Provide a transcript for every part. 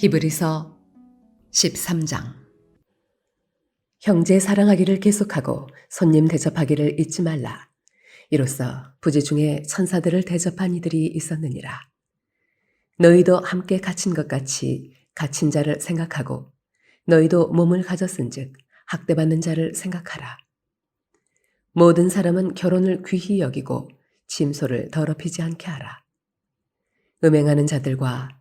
히브리서 13장 형제 사랑하기를 계속하고 손님 대접하기를 잊지 말라. 이로써 부지 중에 천사들을 대접한 이들이 있었느니라. 너희도 함께 갇힌 것 같이 갇힌 자를 생각하고 너희도 몸을 가졌은즉 학대받는 자를 생각하라. 모든 사람은 결혼을 귀히 여기고 침소를 더럽히지 않게 하라. 음행하는 자들과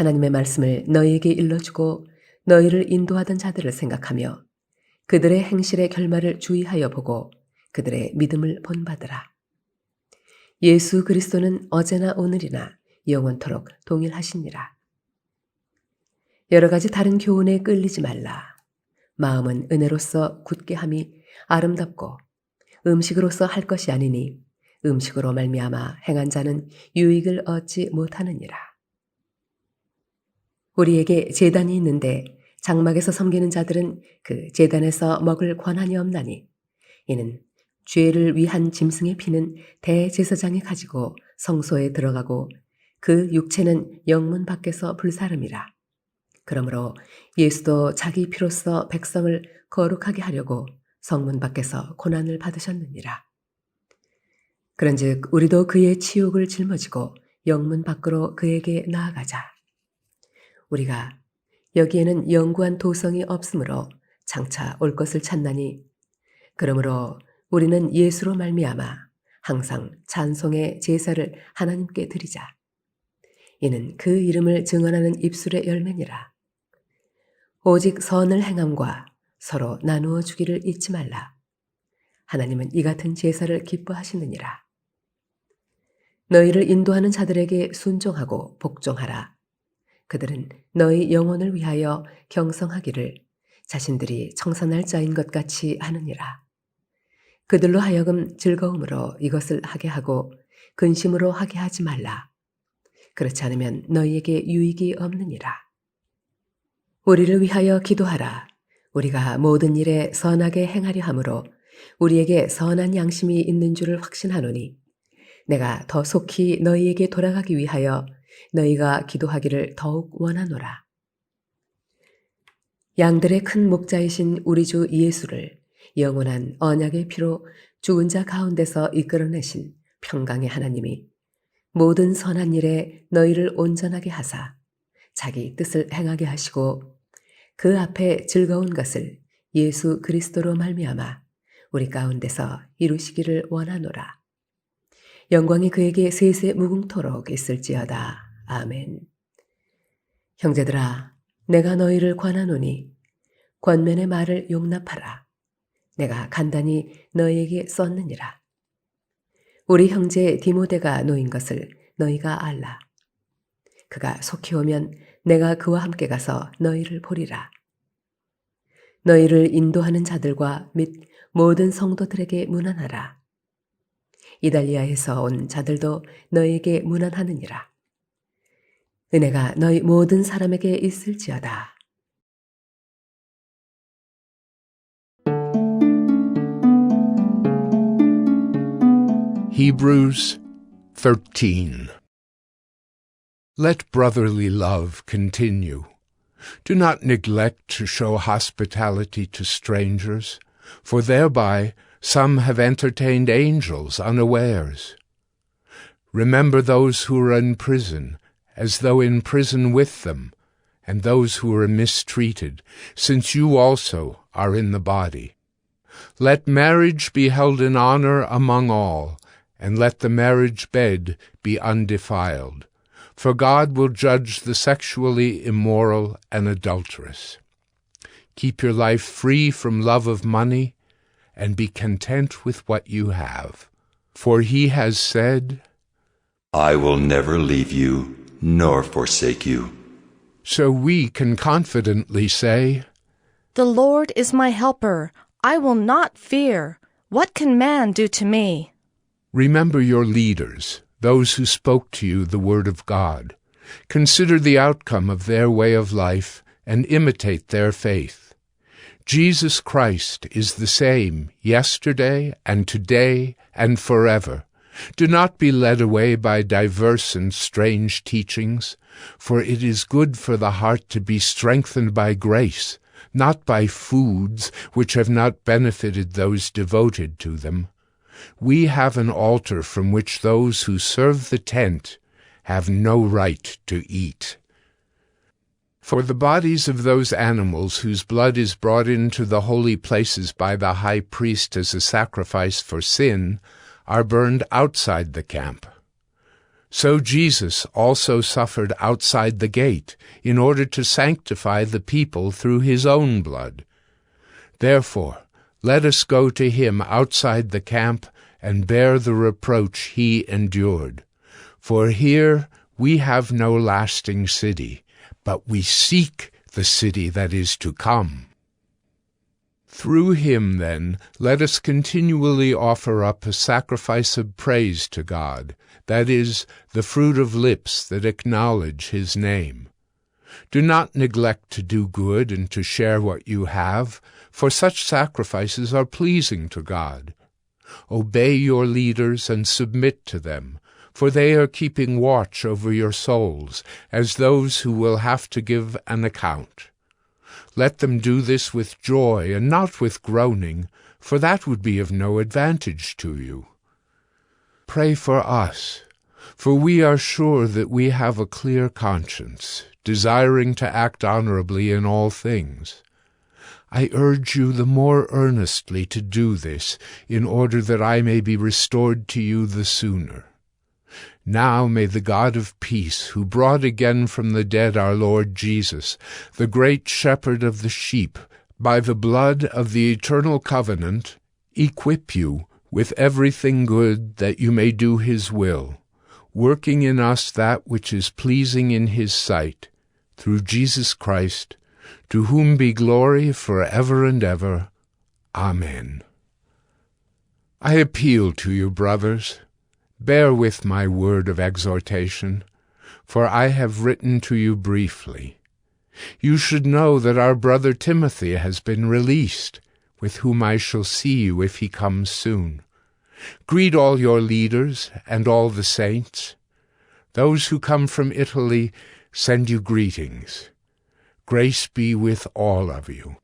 하나님의 말씀을 너희에게 일러주고 너희를 인도하던 자들을 생각하며 그들의 행실의 결말을 주의하여 보고 그들의 믿음을 본받으라. 예수 그리스도는 어제나 오늘이나 영원토록 동일하시니라. 여러 가지 다른 교훈에 끌리지 말라. 마음은 은혜로서 굳게 함이 아름답고 음식으로서 할 것이 아니니 음식으로 말미암아 행한 자는 유익을 얻지 못하느니라. 우리에게 재단이 있는데 장막에서 섬기는 자들은 그 재단에서 먹을 권한이 없나니 이는 죄를 위한 짐승의 피는 대제사장이 가지고 성소에 들어가고 그 육체는 영문 밖에서 불사름이라. 그러므로 예수도 자기 피로써 백성을 거룩하게 하려고 성문 밖에서 고난을 받으셨느니라. 그런즉 우리도 그의 치욕을 짊어지고 영문 밖으로 그에게 나아가자. 우리가 여기에는 영구한 도성이 없으므로 장차 올 것을 찾나니 그러므로 우리는 예수로 말미암아 항상 찬송의 제사를 하나님께 드리자. 이는 그 이름을 증언하는 입술의 열매니라. 오직 선을 행함과 서로 나누어 주기를 잊지 말라. 하나님은 이 같은 제사를 기뻐하시느니라. 너희를 인도하는 자들에게 순종하고 복종하라. 그들은 너희 영혼을 위하여 경성하기를 자신들이 청산할 자인 것 같이 하느니라. 그들로 하여금 즐거움으로 이것을 하게 하고 근심으로 하게 하지 말라. 그렇지 않으면 너희에게 유익이 없느니라. 우리를 위하여 기도하라. 우리가 모든 일에 선하게 행하려 함으로 우리에게 선한 양심이 있는 줄을 확신하노니 내가 더 속히 너희에게 돌아가기 위하여 너희가 기도하기를 더욱 원하노라. 양들의 큰 목자이신 우리 주 예수를 영원한 언약의 피로 죽은 자 가운데서 이끌어내신 평강의 하나님이 모든 선한 일에 너희를 온전하게 하사 자기 뜻을 행하게 하시고 그 앞에 즐거운 것을 예수 그리스도로 말미암아 우리 가운데서 이루시기를 원하노라. 영광이 그에게 세세 무궁토록 있을지어다. 아멘. 형제들아, 내가 너희를 관하노니 권면의 말을 용납하라. 내가 간단히 너희에게 썼느니라. 우리 형제 디모데가 놓인 것을 너희가 알라. 그가 속히 오면 내가 그와 함께 가서 너희를 보리라. 너희를 인도하는 자들과 및 모든 성도들에게 문안하라. 이달리아에서 온 자들도 너희에게 문안하느니라. 은혜가 너희 모든 사람에게 있을지어다. Hebrews 13. Let brotherly love continue. Do not neglect to show hospitality to strangers, for thereby some have entertained angels unawares. Remember those who are in prison, as though in prison with them, and those who are mistreated, since you also are in the body. Let marriage be held in honor among all, and let the marriage bed be undefiled. For God will judge the sexually immoral and adulterous. Keep your life free from love of money, and be content with what you have. For he has said, I will never leave you nor forsake you. So we can confidently say, The Lord is my helper. I will not fear. What can man do to me? Remember your leaders, those who spoke to you the word of God. Consider the outcome of their way of life and imitate their faith. Jesus Christ is the same yesterday and today and forever. Do not be led away by diverse and strange teachings, for it is good for the heart to be strengthened by grace, not by foods which have not benefited those devoted to them. We have an altar from which those who serve the tent have no right to eat. For the bodies of those animals whose blood is brought into the holy places by the high priest as a sacrifice for sin are burned outside the camp. So Jesus also suffered outside the gate in order to sanctify the people through his own blood. Therefore, let us go to him outside the camp and bear the reproach he endured. For here we have no lasting city, but we seek the city that is to come. Through him, then, let us continually offer up a sacrifice of praise to God, that is, the fruit of lips that acknowledge his name. Do not neglect to do good and to share what you have, for such sacrifices are pleasing to God. Obey your leaders and submit to them, for they are keeping watch over your souls, as those who will have to give an account. Let them do this with joy and not with groaning, for that would be of no advantage to you. Pray for us, for we are sure that we have a clear conscience, desiring to act honorably in all things. I urge you the more earnestly to do this, in order that I may be restored to you the sooner. Now may the God of peace, who brought again from the dead our Lord Jesus, the great shepherd of the sheep, by the blood of the eternal covenant, equip you with everything good that you may do his will, working in us that which is pleasing in his sight, through Jesus Christ, to whom be glory for ever and ever. Amen. I appeal to you, brothers, bear with my word of exhortation, for I have written to you briefly. You should know that our brother Timothy has been released, with whom I shall see you if he comes soon. Greet all your leaders and all the saints. Those who come from Italy send you greetings. Grace be with all of you.